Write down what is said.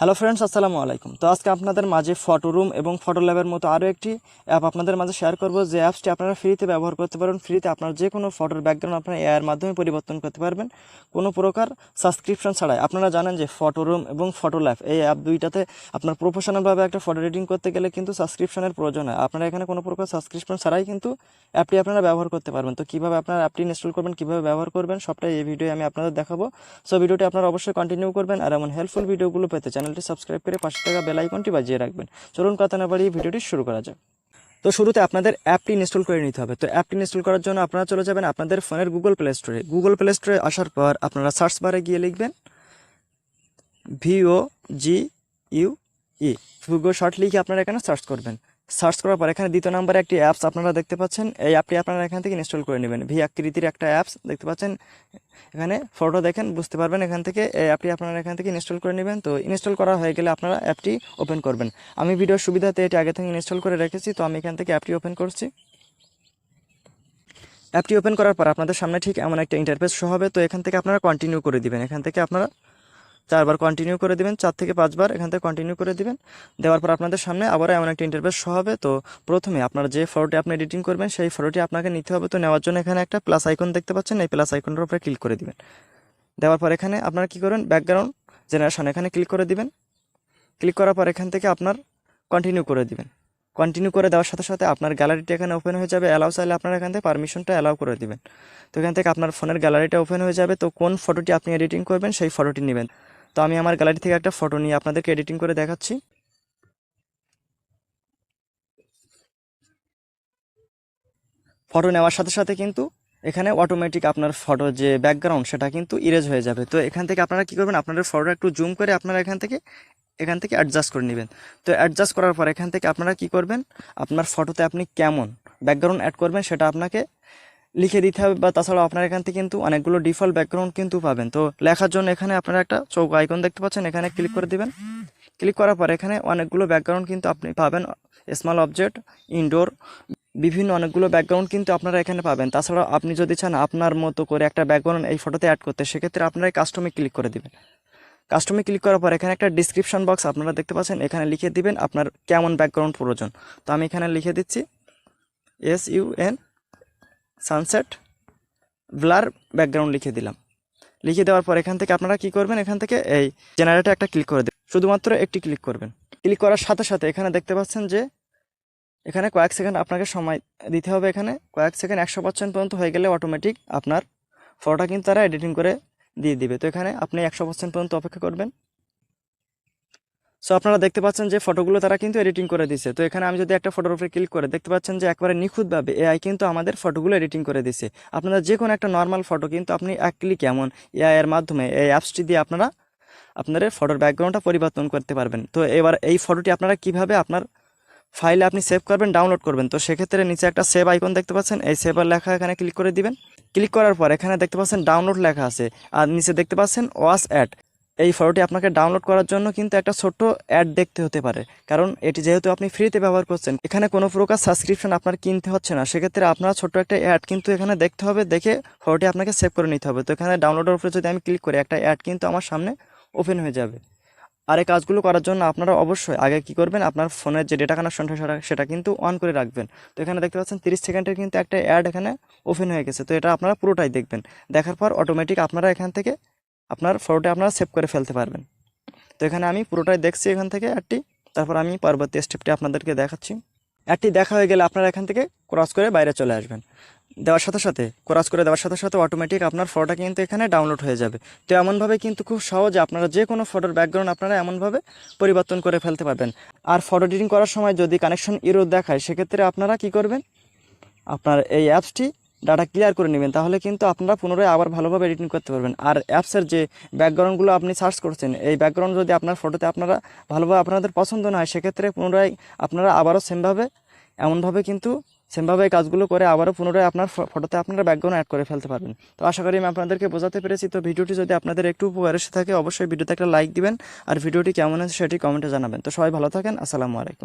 Hello friends আসসালামু আলাইকুম। তো আজকে আপনাদের মাঝে ফটো রুম এবং ফটো ল্যাবের মতো আরও একটি অ্যাপ আপনাদের মাঝে শেয়ার করব। যে অ্যাপসটি আপনারা ফ্রিতে ব্যবহার করতে পারবেন ফ্রিতে আপনার যে কোনো ফটোর ব্যাকগ্রাউন্ড আপনারা এআইয়ের মাধ্যমে পরিবর্তন করতে পারবেন। কোনো প্রকার সাবস্ক্রিপশন ছাড়াই। আপনারা জানেন যে ফটো রুম এবং ফটো ল্যাব এই অ্যাপ দুইটাতে আপনার প্রফেশনালভাবে একটা ফটো এডিটিং করতে গেলে কিন্তু সাবস্ক্রিপশনের প্রয়োজন হয়। আপনারা এখানে কোনো প্রকার সাবস্ক্রিপশন ছাড়াই কিন্তু অ্যাপটি আপনারা ব্যবহার করতে পারবেন। তো কীভাবে আপনারা অ্যাপটি ইনস্টল করবেন, কীভাবে ব্যবহার করবেন, সবটাই এই ভিডিও আমি আপনাদের দেখাবো। সো ভিডিওটি আপনারা অবশ্যই কন্টিনিউ করবেন। আর এমন হেল্পফুল ভিডিওগুলো পেতে চ্যানেলটি সাবস্ক্রাইব করে পাশে থাকা বেল আইকনটি বাজিয়ে রাখবেন। চলুন কথা না বাড়িয়ে ভিডিওটি শুরু করা যাক। তো শুরুতে আপনাদের অ্যাপটি ইনস্টল করে নিতে হবে। তো অ্যাপটি ইনস্টল করার জন্য আপনারা চলে যাবেন আপনাদের ফোনের গুগল প্লে স্টোরে। গুগল প্লে স্টোরে আসার পর আপনারা সার্চ বারে গিয়ে লিখবেন V O G U E Google short লিখে আপনারা এখানে সার্চ করবেন। সার্চ করার পর এখানে দ্বিতীয় নম্বরে একটি অ্যাপস আপনারা দেখতে পাচ্ছেন। এই অ্যাপটি আপনারা এখান থেকে ইনস্টল করে নেবেন। ভি আকৃতির একটা অ্যাপস দেখতে পাচ্ছেন। এখানে ফটো দেখেন, বুঝতে পারবেন এখান থেকে। এই অ্যাপটি আপনারা এখান থেকে ইনস্টল করে নেবেন। তো ইনস্টল করা হয়ে গেলে আপনারা অ্যাপটি ওপেন করবেন। আমি ভিডিওর সুবিধাতে এটি আগে থেকে ইনস্টল করে রেখেছি, তো আমি এখান থেকে অ্যাপটি ওপেন করছি। অ্যাপটি ওপেন করার পর আপনাদের সামনে ঠিক এমন একটা ইন্টারফেস শো হবে। তো এখান থেকে আপনারা কন্টিনিউ করে দিবেন। এখান থেকে আপনারা চারবার কন্টিনিউ করে দিবেন, চার থেকে পাঁচবার এখান থেকে কন্টিনিউ করে দিবেন। দেওয়ার পর আপনাদের সামনে আবার এমন একটা ইন্টারফেস শো হবে। তো প্রথমে আপনার যে ফটোটি আপনি এডিটিং করবেন, সেই ফটোটি আপনাকে নিতে হবে। তো নেওয়ার জন্য এখানে একটা প্লাস আইকন দেখতে পাচ্ছেন। এই প্লাস আইকনের উপরে ক্লিক করে দিবেন। দেওয়ার পর এখানে আপনারা কী করবেন? ব্যাকগ্রাউন্ড জেনারেশন এখানে ক্লিক করে দিবেন। ক্লিক করার পর এখান থেকে আপনার কন্টিনিউ করে দিবেন। কন্টিনিউ করে দেওয়ার সাথে সাথে আপনার গ্যালারিটি এখানে ওপেন হয়ে যাবে। অ্যালাউ চাইলে আপনার এখান থেকে পারমিশনটা অ্যালাউ করে দিবেন। তো এখান থেকে আপনার ফোনের গ্যালারিটা ওপেন হয়ে যাবে। তো কোন ফটোটি আপনি এডিটিং করবেন, সেই ফটোটি নেবেন। তো আমি আমার গ্যালারি থেকে একটা ফটো নিয়ে আপনাদেরকে এডিটিং করে দেখাচ্ছি। ফটো নেওয়ার সাথে সাথে কিন্তু এখানে অটোমেটিক আপনার ফটো যে ব্যাকগ্রাউন্ড সেটা কিন্তু ইরেজ হয়ে যাবে। তো এখান থেকে আপনারা কী করবেন? আপনাদের ফটোটা একটু জুম করে আপনারা এখান থেকে এখান থেকে অ্যাডজাস্ট করে নেবেন। তো অ্যাডজাস্ট করার পর এখান থেকে আপনারা কি করবেন? আপনার ফটোতে আপনি কেমন ব্যাকগ্রাউন্ড অ্যাড করবেন সেটা আপনাকে লিখে দিতে হবে বা তাছাড়াও আপনার এখান থেকে কিন্তু অনেকগুলো ডিফল্ট ব্যাকগ্রাউন্ড কিন্তু পাবেন। তো লেখার জন্য এখানে আপনারা একটা চৌক আইকন দেখতে পাচ্ছেন, এখানে ক্লিক করে দিবেন। ক্লিক করার পর এখানে অনেকগুলো ব্যাকগ্রাউন্ড কিন্তু আপনি পাবেন স্মল অবজেক্ট ইনডোর বিভিন্ন অনেকগুলো ব্যাকগ্রাউন্ড কিন্তু আপনারা এখানে পাবেন। তাছাড়াও আপনি যদি চান আপনার মতো করে একটা ব্যাকগ্রাউন্ড এই ফটোতে অ্যাড করতে, সেক্ষেত্রে আপনারা কাস্টমে ক্লিক করে দিবেন। কাস্টমে ক্লিক করার পর এখানে একটা ডিসক্রিপশন বক্স আপনারা দেখতে পাচ্ছেন, এখানে লিখে দিবেন আপনার কেমন ব্যাকগ্রাউন্ড প্রয়োজন। তো আমি এখানে লিখে দিচ্ছি S U N sunset blur background লিখে দিলাম। লিখে দেওয়ার পর এখান থেকে আপনারা কি করবেন? এখান থেকে এই জেনারেটে একটা ক্লিক করে দেবেন। শুধুমাত্র একটি ক্লিক করবেন। ক্লিক করার সাথে সাথে এখানে দেখতে পাচ্ছেন যে, এখানে কয়েক সেকেন্ড আপনাকে সময় দিতে হবে এখানে। কয়েক সেকেন্ড একশো পার্সেন্ট পর্যন্ত হয়ে গেলে অটোমেটিক আপনার ফটোটা কিন্তু তারা এডিটিং করে দিয়ে দিবে। তো এখানে আপনি একশো পার্সেন্ট পর্যন্ত অপেক্ষা করবেন। সো আপনারা দেখতে পাচ্ছেন যে ফটোগুলো তারা কিন্তু এডিটিং করে দিছে। তো এখানে আমি যদি একটা ফটোর উপরে ক্লিক করে, দেখতে পাচ্ছেন যে একবারে নিখুঁতভাবে এআই কিন্তু আমাদের ফটোগুলো এডিটিং করে দিছে। আপনারা যে কোনো একটা নর্মাল ফটো কিন্তু আপনি এক ক্লিক এমন এআই এর মাধ্যমে এই অ্যাপসটি দিয়ে আপনারা, আপনাদের ফটোর ব্যাকগ্রাউন্ডটা পরিবর্তন করতে পারবেন। তো এবার এই ফটোটি আপনারা কীভাবে আপনার ফাইলে আপনি সেভ করবেন ডাউনলোড করবেন? তো সেক্ষেত্রে নিচে একটা সেভ আইকন দেখতে পাচ্ছেন। এই সেভার লেখা এখানে ক্লিক করে দিবেন। ক্লিক করার পর এখানে দেখতে পাচ্ছেন ডাউনলোড লেখা আছে। আর নিচে দেখতে পাচ্ছেন ওয়াস অ্যাড এই ফটোটি আপনাকে ডাউনলোড করার জন্য কিন্তু একটা ছোট্ট অ্যাড দেখতে হতে পারে। কারণ এটি যেহেতু আপনি ফ্রিতে ব্যবহার করছেন, এখানে কোনো প্রকার সাবস্ক্রিপশন আপনার কিনতে হচ্ছে না। সেক্ষেত্রে আপনার ছোট্ট একটা অ্যাড কিন্তু এখানে দেখতে হবে, দেখে ফটোটি আপনাকে সেভ করে নিতে হবে। তো এখানে ডাউনলোডের উপরে যদি আমি ক্লিক করি, একটা অ্যাড কিন্তু আমার সামনে ওপেন হয়ে যাবে। আর এই কাজগুলো করার জন্য আপনারা অবশ্যই আগে কি করবেন, আপনার ফোনের যে ডেটা কানেকশনটা সেটা সেটা কিন্তু অন করে রাখবেন। তো এখানে দেখতে পাচ্ছেন তিরিশ সেকেন্ডের কিন্তু একটা অ্যাড এখানে ওপেন হয়ে গেছে। তো এটা আপনারা পুরোটাই দেখবেন। দেখার পর অটোমেটিক আপনারা এখান থেকে আপনার ফটোটা আপনারা সেভ করে ফেলতে পারবেন। তো এখানে আমি পুরোটাই দেখছি এখান থেকে অ্যাডটি তারপর আমি পরবর্তী স্টেপটি আপনাদেরকে দেখাচ্ছি। অ্যাডটি দেখা হয়ে গেলে আপনারা এখান থেকে ক্রস করে বাইরে চলে আসবেন। দেওয়ার সাথে সাথে ক্রস করে দেওয়ার সাথে সাথে অটোমেটিক আপনার ফটোটা কিন্তু এখানে ডাউনলোড হয়ে যাবে। তো এমনভাবে কিন্তু খুব সহজে আপনারা যে কোনো ফটোর ব্যাকগ্রাউন্ড আপনারা এমনভাবে পরিবর্তন করে ফেলতে পারবেন। আর ফটো এডিটিং করার সময় যদি কানেকশন ইরো দেখায়, সেক্ষেত্রে আপনারা কি করবেন? আপনার এই অ্যাপসটি ডাটা ক্লিয়ার করে নেবেন, তাহলে কিন্তু আপনারা পুনরায় আবার ভালোভাবে এডিটিং করতে পারবেন। আর অ্যাপসের যে ব্যাকগ্রাউন্ডগুলো আপনি সার্চ করছেন, এই ব্যাকগ্রাউন্ড যদি আপনার ফটোতে আপনারা ভালোভাবে আপনাদের পছন্দ না হয়, সেক্ষেত্রে পুনরায় আপনারা আবারও সেমভাবে এমনভাবে কিন্তু সেমভাবে এই কাজগুলো করে আবারও পুনরায় আপনার ফটোতে আপনারা ব্যাকগ্রাউন্ড অ্যাড করে ফেলতে পারবেন। তো আশা করি আমি আপনাদেরকে বোঝাতে পেরেছি। তো ভিডিওটি যদি আপনাদের একটু উপকার এসে থাকে, অবশ্যই ভিডিওতে একটা লাইক দিবেন। আর ভিডিওটি কেমন আছে সেটি কমেন্টে জানাবেন। তো সবাই ভালো থাকেন। আসসালামু আলাইকুম।